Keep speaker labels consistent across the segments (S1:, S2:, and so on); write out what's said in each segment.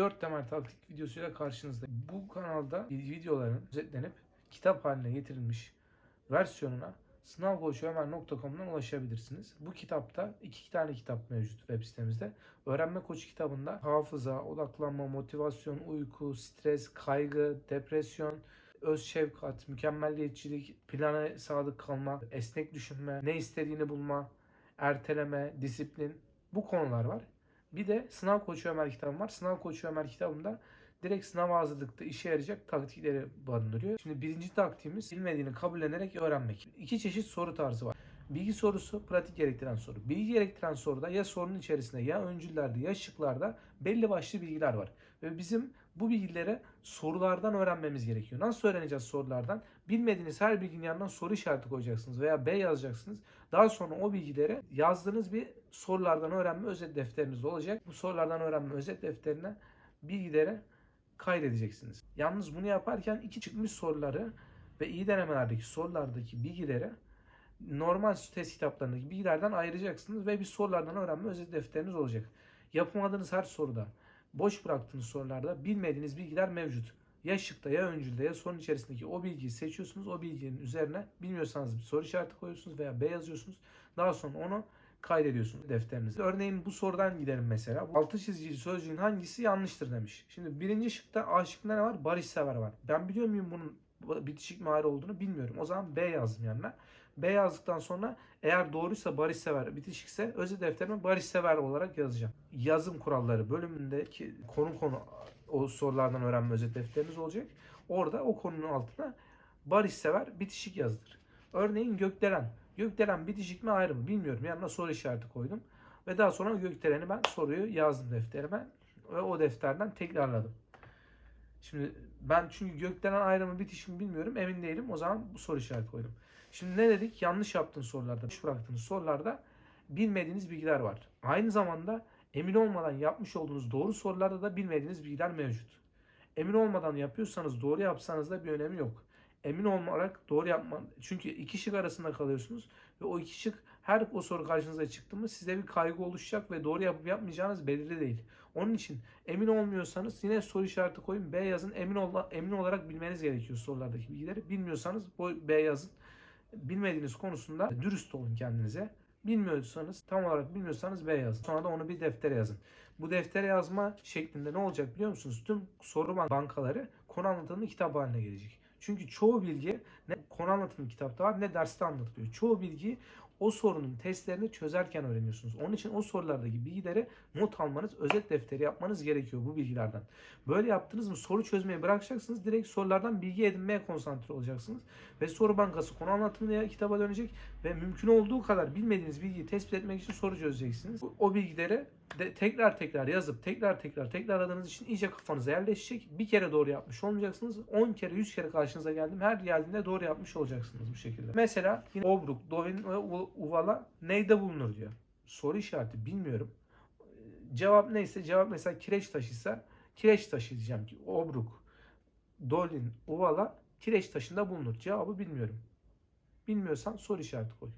S1: 4 temel taktik videosuyla karşınızda. Bu kanalda videoların özetlenip kitap haline getirilmiş versiyonuna sınavkoçömer.com'dan ulaşabilirsiniz. Bu kitapta iki tane kitap mevcut web sitemizde. Öğrenme Koçu kitabında hafıza, odaklanma, motivasyon, uyku, stres, kaygı, depresyon, öz şefkat, mükemmelliyetçilik, plana sadık kalma, esnek düşünme, ne istediğini bulma, erteleme, disiplin bu konular var. Bir de Sınav Koçu Ömer kitabım var. Sınav Koçu Ömer kitabında direkt sınav hazırlıkta işe yarayacak taktikleri barındırıyor. Şimdi birinci taktiğimiz bilmediğini kabullenerek öğrenmek. İki çeşit soru tarzı var. Bilgi sorusu, pratik gerektiren soru. Bilgi gerektiren soruda ya sorunun içerisinde ya öncüllerde ya şıklarda belli başlı bilgiler var. Ve bizim bu bilgileri sorulardan öğrenmemiz gerekiyor. Nasıl öğreneceğiz sorulardan? Bilmediğiniz her bilginin yanına soru işareti koyacaksınız veya B yazacaksınız. Daha sonra o bilgileri yazdığınız bir sorulardan öğrenme özet defteriniz olacak. Bu sorulardan öğrenme özet defterine bilgileri kaydedeceksiniz. Yalnız bunu yaparken iki çıkmış soruları ve iyi denemelerdeki sorulardaki bilgileri normal test kitaplarındaki bilgilerden ayıracaksınız ve bir sorulardan öğrenme özet defteriniz olacak. Yapamadığınız her soruda, boş bıraktığınız sorularda bilmediğiniz bilgiler mevcut. Ya şıkta ya öncülde ya sorun içerisindeki o bilgiyi seçiyorsunuz. O bilginin üzerine bilmiyorsanız bir soru işareti koyuyorsunuz veya B yazıyorsunuz. Daha sonra onu kaydediyorsunuz defterinize. Örneğin bu sorudan gidelim mesela. Altı çizgili sözcüğün hangisi yanlıştır demiş. Şimdi birinci şıkta A şıkkında ne var? Barışsever var. Ben biliyor muyum bunun bitişik ayrı olduğunu bilmiyorum. O zaman B yazdım yanına. B yazdıktan sonra eğer doğruysa barışsever, bitişikse özet defterime barışsever olarak yazacağım. Yazım kuralları bölümündeki konu konu o sorulardan öğrenme özet defteriniz olacak. Orada o konunun altına barışsever, bitişik yazılır. Örneğin gökdelen. Gökdelen bitişik mi ayrı mı bilmiyorum. Yanına soru işareti koydum. Ve daha sonra gökdeleni ben soruyu yazdım defterime. Ve o defterden tekrarladım. Şimdi ben çünkü gökdelen ayrımı bitişik mi bilmiyorum. Emin değilim. O zaman bu soru işareti koydum. Şimdi ne dedik? Yanlış yaptığın sorularda, boş bıraktığınız sorularda bilmediğiniz bilgiler var. Aynı zamanda emin olmadan yapmış olduğunuz doğru sorularda da bilmediğiniz bilgiler mevcut. Emin olmadan yapıyorsanız doğru yapsanız da bir önemi yok. Emin olarak doğru yapma. Çünkü iki şık arasında kalıyorsunuz ve o iki şık her o soru karşınıza çıktı mı size bir kaygı oluşacak ve doğru yapıp yapmayacağınız belirli değil. Onun için emin olmuyorsanız yine soru işareti koyun. B yazın. Emin ol, emin olarak bilmeniz gerekiyor sorulardaki bilgileri. Bilmiyorsanız bu B yazın. Bilmediğiniz konusunda dürüst olun kendinize. Bilmiyorsanız tam olarak bilmiyorsanız B yazın. Sonra da onu bir deftere yazın. Bu deftere yazma şeklinde ne olacak biliyor musunuz? Tüm soru bankaları konu anlatımlı kitap haline gelecek. Çünkü çoğu bilgi ne konu anlatımlı kitapta var ne derste anlatılıyor. Çoğu bilgi o sorunun testlerini çözerken öğreniyorsunuz. Onun için o sorulardaki bilgileri not almanız, özet defteri yapmanız gerekiyor bu bilgilerden. Böyle yaptınız mı soru çözmeyi bırakacaksınız. Direkt sorulardan bilgi edinmeye konsantre olacaksınız. Ve soru bankası konu anlatımlı kitaba dönecek ve mümkün olduğu kadar bilmediğiniz bilgiyi tespit etmek için soru çözeceksiniz. O bilgileri de tekrar tekrar yazıp tekrar tekrar tekrarladığınız için iyice kafanıza yerleşecek. Bir kere doğru yapmış olmayacaksınız. 10 kere 100 kere karşınıza geldim. Her geldiğinde doğru yapmış olacaksınız bu şekilde. Mesela yine Obruk, Dovin ve Uvala neyde bulunur diyor. Soru işareti bilmiyorum. Cevap neyse cevap mesela kireç taşıysa kireç taşı diyeceğim ki Obruk, Dolin, Uvala kireç taşında bulunur. Cevabı bilmiyorum. Bilmiyorsan soru işareti koy.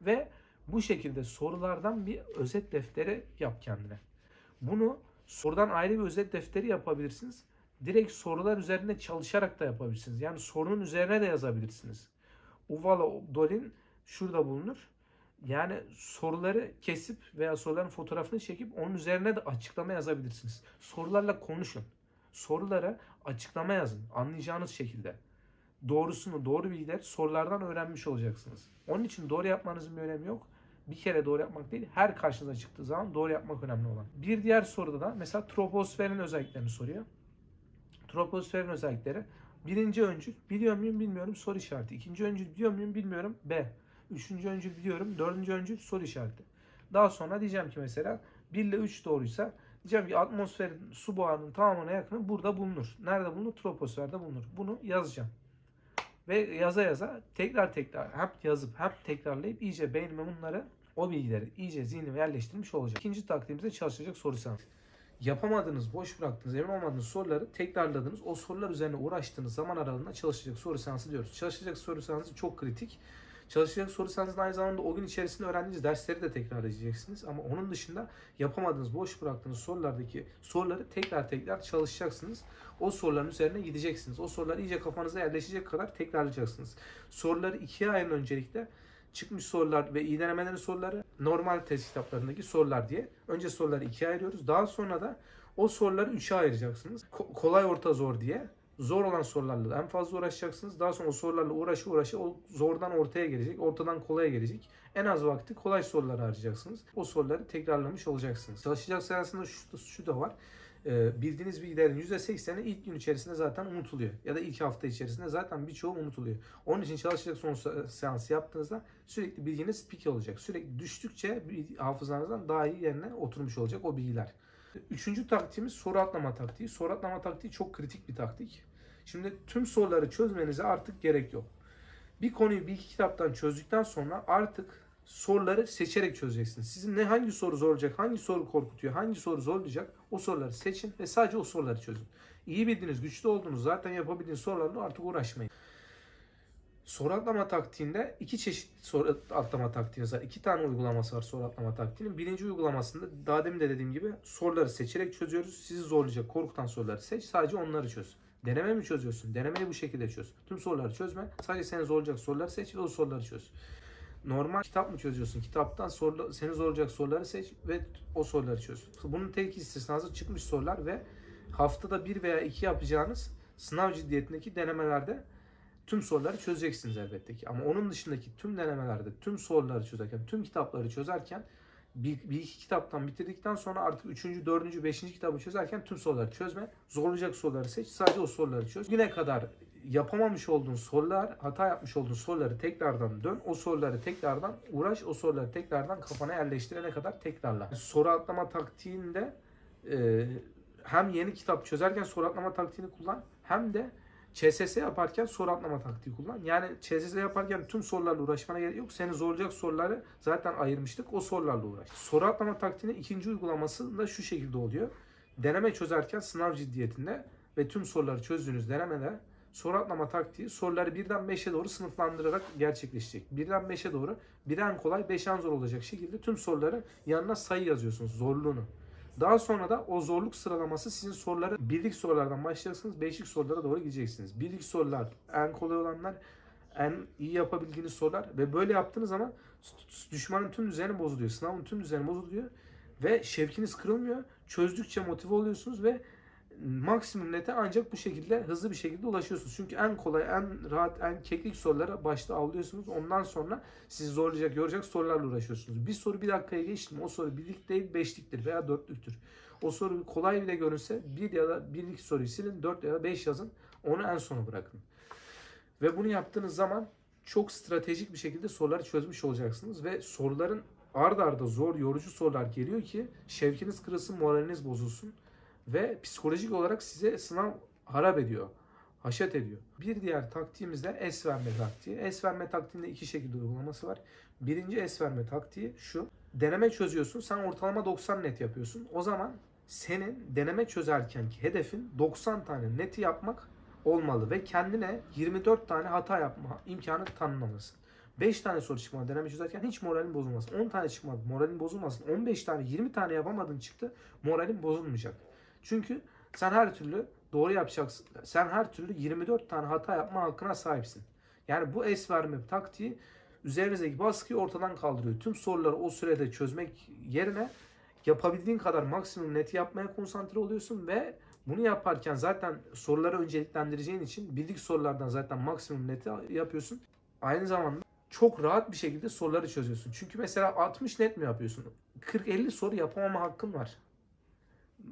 S1: Ve bu şekilde sorulardan bir özet defteri yap kendine. Bunu sorudan ayrı bir özet defteri yapabilirsiniz. Direkt sorular üzerinde çalışarak da yapabilirsiniz. Yani sorunun üzerine de yazabilirsiniz. Uvala Dolin şurada bulunur. Yani soruları kesip veya soruların fotoğrafını çekip onun üzerine de açıklama yazabilirsiniz. Sorularla konuşun. Sorulara açıklama yazın. Anlayacağınız şekilde. Doğrusunu, doğru bilgileri sorulardan öğrenmiş olacaksınız. Onun için doğru yapmanızın bir önemi yok bir kere doğru yapmak değil, her karşınıza çıktığı zaman doğru yapmak önemli olan. Bir diğer soruda da mesela troposferin özelliklerini soruyor. Troposferin özellikleri birinci öncül biliyor muyum bilmiyorum soru işareti. İkinci öncül biliyor muyum bilmiyorum B. Üçüncü öncül biliyorum. Dördüncü öncül soru işareti. Daha sonra diyeceğim ki mesela 1 ile 3 doğruysa diyeceğim ki atmosferin su buharının tamamına yakını burada bulunur. Nerede bulunur? Troposferde bulunur. Bunu yazacağım. Ve yaza yaza tekrar tekrar hep yazıp hep tekrarlayıp iyice beynime bunları o bilgileri iyice zihnime yerleştirmiş olacak. İkinci taktiğimizde çalışacak soru seansı. Yapamadığınız, boş bıraktığınız, emin olmadığınız soruları tekrarladığınız, o sorular üzerine uğraştığınız zaman aralığında çalışacak soru seansı diyoruz. Çalışacak soru seansı çok kritik. Çalışacak soru sahanızda aynı zamanda o gün içerisinde öğrendiğiniz dersleri de tekrar edeceksiniz. Ama onun dışında yapamadığınız, boş bıraktığınız sorulardaki soruları tekrar tekrar çalışacaksınız. O soruların üzerine gideceksiniz. O sorular iyice kafanıza yerleşecek kadar tekrarlayacaksınız. Soruları ikiye ayırın öncelikle. Çıkmış sorular ve iyi denemelerin soruları, normal test kitaplarındaki sorular diye. Önce soruları ikiye ayırıyoruz. Daha sonra da o soruları üçe ayıracaksınız. Ko- kolay, orta, zor diye. Zor olan sorularla en fazla uğraşacaksınız. Daha sonra o sorularla uğraşı uğraşı o zordan ortaya gelecek, ortadan kolaya gelecek. En az vakti kolay sorulara harcayacaksınız. O soruları tekrarlamış olacaksınız. Çalışacak sırasında şu, şu da var. Ee, bildiğiniz bilgilerin %80'i ilk gün içerisinde zaten unutuluyor. Ya da ilk hafta içerisinde zaten birçoğu unutuluyor. Onun için çalışacak son se- seansı yaptığınızda sürekli bilginiz pik olacak. Sürekli düştükçe hafızanızdan daha iyi yerine oturmuş olacak o bilgiler. Üçüncü taktiğimiz soru atlama taktiği. Soru atlama taktiği çok kritik bir taktik. Şimdi tüm soruları çözmenize artık gerek yok. Bir konuyu bir iki kitaptan çözdükten sonra artık soruları seçerek çözeceksiniz. Sizin ne hangi soru zorlayacak, hangi soru korkutuyor, hangi soru zorlayacak o soruları seçin ve sadece o soruları çözün. İyi bildiğiniz, güçlü olduğunuz, zaten yapabildiğiniz sorularla artık uğraşmayın. Soru atlama taktiğinde iki çeşit soru atlama taktiğimiz var. İki tane uygulaması var soru atlama taktiğinin. Birinci uygulamasında daha demin de dediğim gibi soruları seçerek çözüyoruz. Sizi zorlayacak, korkutan soruları seç. Sadece onları çöz. Deneme mi çözüyorsun? Denemeyi bu şekilde çöz. Tüm soruları çözme. Sadece seni zorlayacak soruları seç ve o soruları çöz. Normal kitap mı çözüyorsun? Kitaptan soru, seni zorlayacak soruları seç ve o soruları çöz. Bunun tek istisnası çıkmış sorular ve haftada bir veya iki yapacağınız sınav ciddiyetindeki denemelerde tüm soruları çözeceksiniz elbette ki. Ama onun dışındaki tüm denemelerde tüm soruları çözerken, tüm kitapları çözerken bir, bir iki kitaptan bitirdikten sonra artık üçüncü, dördüncü, beşinci kitabı çözerken tüm soruları çözme. Zorlayacak soruları seç. Sadece o soruları çöz. Güne kadar yapamamış olduğun sorular, hata yapmış olduğun soruları tekrardan dön. O soruları tekrardan uğraş. O soruları tekrardan kafana yerleştirene kadar tekrarla. Soru atlama taktiğinde e, hem yeni kitap çözerken soru atlama taktiğini kullan hem de ÇSS yaparken soru atlama taktiği kullan. Yani ÇSS yaparken tüm sorularla uğraşmana gerek yok. Seni zorlayacak soruları zaten ayırmıştık. O sorularla uğraş. Soru atlama taktiğinin ikinci uygulaması da şu şekilde oluyor. Deneme çözerken sınav ciddiyetinde ve tüm soruları çözdüğünüz denemede soru atlama taktiği soruları birden 5'e doğru sınıflandırarak gerçekleşecek. Birden 5'e doğru bir en kolay 5 en zor olacak şekilde tüm soruları yanına sayı yazıyorsunuz zorluğunu. Daha sonra da o zorluk sıralaması sizin soruları birlik sorulardan başlayacaksınız. Beşlik sorulara doğru gideceksiniz. Birlik sorular en kolay olanlar, en iyi yapabildiğiniz sorular ve böyle yaptığınız zaman düşmanın tüm düzeni bozuluyor. Sınavın tüm düzeni bozuluyor ve şevkiniz kırılmıyor. Çözdükçe motive oluyorsunuz ve maksimum nete ancak bu şekilde hızlı bir şekilde ulaşıyorsunuz. Çünkü en kolay, en rahat, en keklik sorulara başta avlıyorsunuz. Ondan sonra sizi zorlayacak, yoracak sorularla uğraşıyorsunuz. Bir soru bir dakikaya geçti mi o soru birlik değil beşliktir veya dörtlüktür. O soru kolay bile görünse bir ya da birlik soruyu silin, dört ya da beş yazın. Onu en sona bırakın. Ve bunu yaptığınız zaman çok stratejik bir şekilde soruları çözmüş olacaksınız ve soruların ard arda zor, yorucu sorular geliyor ki şevkiniz kırılsın, moraliniz bozulsun ve psikolojik olarak size sınav harap ediyor. Haşet ediyor. Bir diğer taktiğimiz de es verme taktiği. Es verme taktiğinde iki şekilde uygulaması var. Birinci es verme taktiği şu. Deneme çözüyorsun. Sen ortalama 90 net yapıyorsun. O zaman senin deneme çözerkenki hedefin 90 tane neti yapmak olmalı ve kendine 24 tane hata yapma imkanı tanımamalısın. 5 tane soru çıkmadı deneme çözerken hiç moralin bozulmasın. 10 tane çıkmadı moralin bozulmasın. 15 tane 20 tane yapamadın çıktı moralin bozulmayacak. Çünkü sen her türlü doğru yapacaksın. Sen her türlü 24 tane hata yapma hakkına sahipsin. Yani bu es verme taktiği üzerinizdeki baskıyı ortadan kaldırıyor. Tüm soruları o sürede çözmek yerine yapabildiğin kadar maksimum neti yapmaya konsantre oluyorsun ve bunu yaparken zaten soruları önceliklendireceğin için bildik sorulardan zaten maksimum neti yapıyorsun. Aynı zamanda çok rahat bir şekilde soruları çözüyorsun. Çünkü mesela 60 net mi yapıyorsun? 40-50 soru yapamama hakkın var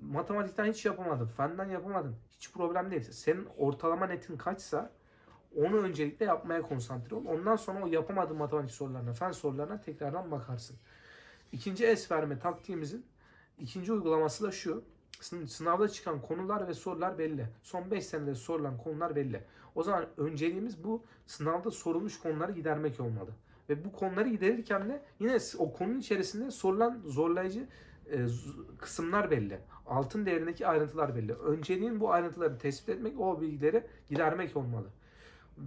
S1: matematikten hiç yapamadın, fenden yapamadın. Hiç problem değil. Senin ortalama netin kaçsa onu öncelikle yapmaya konsantre ol. Ondan sonra o yapamadığın matematik sorularına, fen sorularına tekrardan bakarsın. İkinci es verme taktiğimizin ikinci uygulaması da şu. Sınavda çıkan konular ve sorular belli. Son 5 senede sorulan konular belli. O zaman önceliğimiz bu sınavda sorulmuş konuları gidermek olmalı. Ve bu konuları giderirken de yine o konunun içerisinde sorulan zorlayıcı e, kısımlar belli. Altın değerindeki ayrıntılar belli. Önceliğin bu ayrıntıları tespit etmek, o bilgileri gidermek olmalı.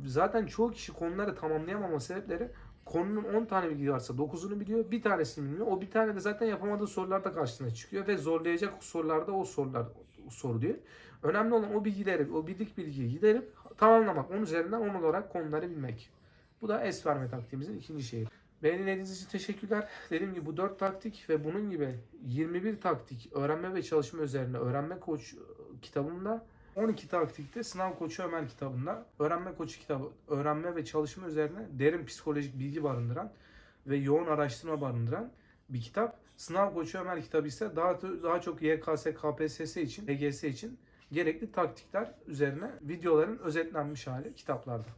S1: Zaten çoğu kişi konuları tamamlayamama sebepleri konunun 10 tane bilgi varsa 9'unu biliyor. Bir tanesini bilmiyor. O bir tane de zaten yapamadığı sorularda karşısına çıkıyor ve zorlayacak sorularda o sorular soruluyor. Önemli olan o bilgileri, o bildik bilgiyi giderip tamamlamak. Onun üzerinden 10 olarak konuları bilmek. Bu da es verme taktiğimizin ikinci şeyi. Beni dinlediğiniz için teşekkürler. Dediğim gibi bu 4 taktik ve bunun gibi 21 taktik öğrenme ve çalışma üzerine öğrenme koç kitabımda 12 taktikte sınav koçu Ömer kitabında öğrenme koçu kitabı öğrenme ve çalışma üzerine derin psikolojik bilgi barındıran ve yoğun araştırma barındıran bir kitap. Sınav koçu Ömer kitabı ise daha daha çok YKS, KPSS için, LGS için gerekli taktikler üzerine videoların özetlenmiş hali kitaplarda.